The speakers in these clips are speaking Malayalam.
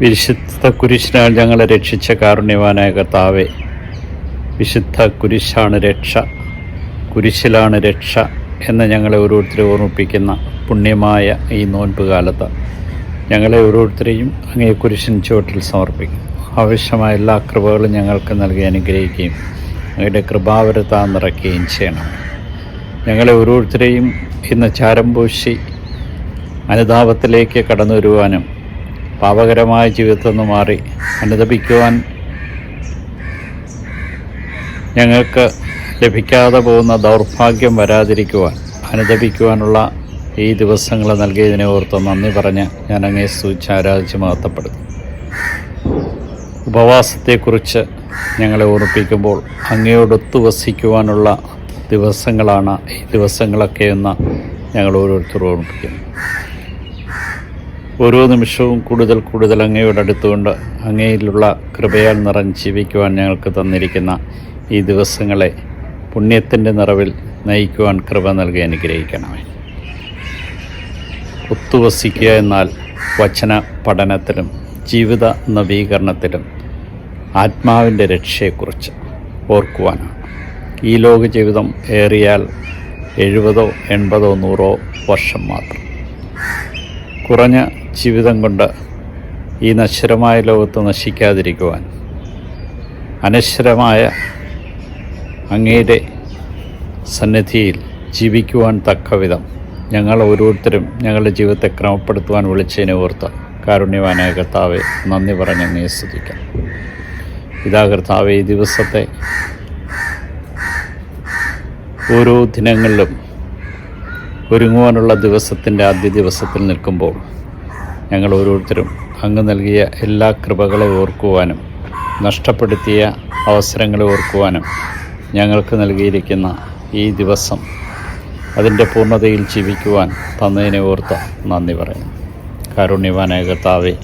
വിശുദ്ധ കുരിശിനാൽ ഞങ്ങളെ രക്ഷിച്ച കാരുണ്യവാനായ കർത്താവെ വിശുദ്ധ കുരിശാണ് രക്ഷ കുരിശിലാണ് രക്ഷ എന്ന് ഞങ്ങളെ ഓരോരുത്തരെ ഓർമ്മിപ്പിക്കുന്ന പുണ്യമായ ഈ നോൻപ് കാലത്ത് ഞങ്ങളെ ഓരോരുത്തരെയും അങ്ങേ കുരിശിൻ ചുവട്ടിൽ സമർപ്പിക്കും. ആവശ്യമായ എല്ലാ കൃപകളും ഞങ്ങൾക്ക് നൽകി അനുഗ്രഹിക്കുകയും അങ്ങയുടെ കൃപാവരത നിറയ്ക്കുകയും ചെയ്യണം. ഞങ്ങളെ ഓരോരുത്തരെയും ഇന്ന് ചാരംപൂശി അനുതാപത്തിലേക്ക് കടന്നു വരുവാനും പാപകരമായ ജീവിതത്തിൽ നിന്ന് മാറി അനുദപിക്കുവാൻ ഞങ്ങൾക്ക് ലഭിക്കാതെ പോകുന്ന ദൗർഭാഗ്യം വരാതിരിക്കുവാൻ അനുദപിക്കുവാനുള്ള ഈ ദിവസങ്ങൾ നൽകിയതിനെ ഓർത്ത് നന്ദി പറഞ്ഞ് ഞാൻ അങ്ങേ സൂചിച്ച് ആരാധിച്ച് മഹത്വപ്പെടുന്നു ഉപവാസത്തെക്കുറിച്ച് ഞങ്ങളെ ഓർമ്മിപ്പിക്കുമ്പോൾ അങ്ങയോടൊത്തു വസിക്കുവാനുള്ള ദിവസങ്ങളാണ് ഈ ദിവസങ്ങളൊക്കെ എന്ന് ഞങ്ങൾ ഓരോരുത്തരും ഓർമ്മിപ്പിക്കുന്നു. ഓരോ നിമിഷവും കൂടുതൽ കൂടുതൽ അങ്ങയോട് അടുത്തുകൊണ്ട് അങ്ങയിലുള്ള കൃപയാൽ നിറഞ്ഞ് ജീവിക്കുവാൻ ഞങ്ങൾക്ക് തന്നിരിക്കുന്ന ഈ ദിവസങ്ങളെ പുണ്യത്തിന്റെ നിറവിൽ നയിക്കുവാൻ കൃപ നൽകി അനുഗ്രഹിക്കണമേ. ഒത്തുവസിക്കുക എന്നാൽ വചന പഠനത്തിലും ജീവിത നവീകരണത്തിലും ആത്മാവിന്റെ രക്ഷയെക്കുറിച്ച് ഓർക്കുവാനാണ്. ഈ ലോക ജീവിതം ഏറിയാൽ എഴുപതോ എൺപതോ നൂറോ വർഷം മാത്രം. കുറഞ്ഞ ജീവിതം കൊണ്ട് ഈ നശ്വരമായ ലോകത്ത് നശിക്കാതിരിക്കുവാൻ അനശ്വരമായ അങ്ങയുടെ സന്നിധിയിൽ ജീവിക്കുവാൻ തക്കവിധം ഞങ്ങൾ ഓരോരുത്തരും ഞങ്ങളുടെ ജീവിതത്തെ ക്രമപ്പെടുത്തുവാൻ വിളിച്ചതിനെ ഓർത്ത് കാരുണ്യവാനായ കർത്താവെ നന്ദി പറഞ്ഞ് അങ്ങേ സ്തുതിക്കാം. ഇതാ കർത്താവെ ഈ ദിവസത്തെ ഓരോ ദിനങ്ങളിലും ഒരുങ്ങുവാനുള്ള ദിവസത്തിന്റെ ആദ്യ ദിവസത്തിൽ നിൽക്കുമ്പോൾ ഞങ്ങൾ ഓരോരുത്തരും അങ്ങ് നൽകിയ എല്ലാ കൃപകളെ ഓർക്കുവാനും നഷ്ടപ്പെടുത്തിയ അവസരങ്ങളെ ഓർക്കുവാനും ഞങ്ങൾക്ക് നൽകിയിരിക്കുന്ന ഈ ദിവസം അതിന്റെ പൂർണതയിൽ ജീവിക്കുവാൻ തന്നതിനെ ഓർത്ത് നന്ദി പറയുന്നു. കാരുണ്യവാനായ കർത്താവെ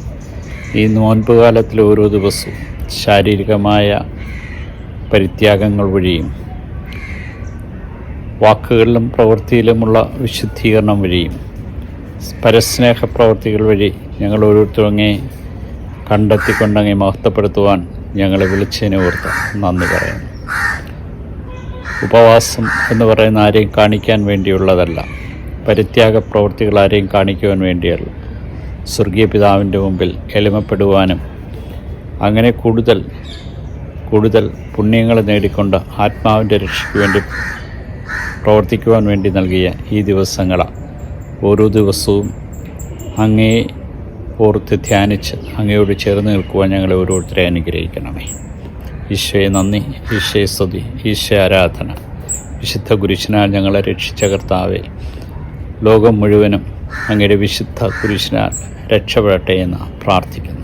ഈ നോൻപ് കാലത്തിൽ ഓരോ ദിവസവും ശാരീരികമായ പരിത്യാഗങ്ങൾ വഴിയും വാക്കുകളിലും പ്രവൃത്തിയിലുമുള്ള വിശുദ്ധീകരണം വഴിയും പരസ്നേഹ പ്രവൃത്തികൾ വഴി ഞങ്ങൾ ഓരോരുത്തരും കണ്ടെത്തിക്കൊണ്ടങ്ങേ മഹത്വപ്പെടുത്തുവാൻ ഞങ്ങളെ വിളിച്ചതിനെ ഓർത്ത് നന്ദി പറയുന്നു. ഉപവാസം എന്ന് പറയുന്ന ആരെയും കാണിക്കാൻ വേണ്ടിയുള്ളതല്ല പരിത്യാഗ പ്രവൃത്തികൾ ആരെയും കാണിക്കുവാൻ വേണ്ടിയല്ല. സ്വർഗീയ പിതാവിന്റെ മുമ്പിൽ എളിമപ്പെടുവാനും അങ്ങനെ കൂടുതൽ കൂടുതൽ പുണ്യങ്ങൾ നേടിക്കൊണ്ട് ആത്മാവിന്റെ രക്ഷയ്ക്ക് വേണ്ടി പ്രവർത്തിക്കുവാൻ വേണ്ടി നൽകിയ ഈ ദിവസങ്ങളാണ് ഓരോ ദിവസവും അങ്ങേ ഓർത്ത് ധ്യാനിച്ച് അങ്ങയോട് ചേർന്ന് നിൽക്കുവാൻ ഞങ്ങളെ ഓരോരുത്തരെ അനുഗ്രഹിക്കണമേ. ഈശോയെ നന്ദി ഈശോയെ സ്തുതി ഈശോ ആരാധന. വിശുദ്ധ കുരിശിനാൽ ഞങ്ങളെ രക്ഷിച്ച കർത്താവെ ലോകം മുഴുവനും അങ്ങയുടെ വിശുദ്ധ കുരിശിനാൽ രക്ഷപ്പെടട്ടെ എന്ന് പ്രാർത്ഥിക്കുന്നു.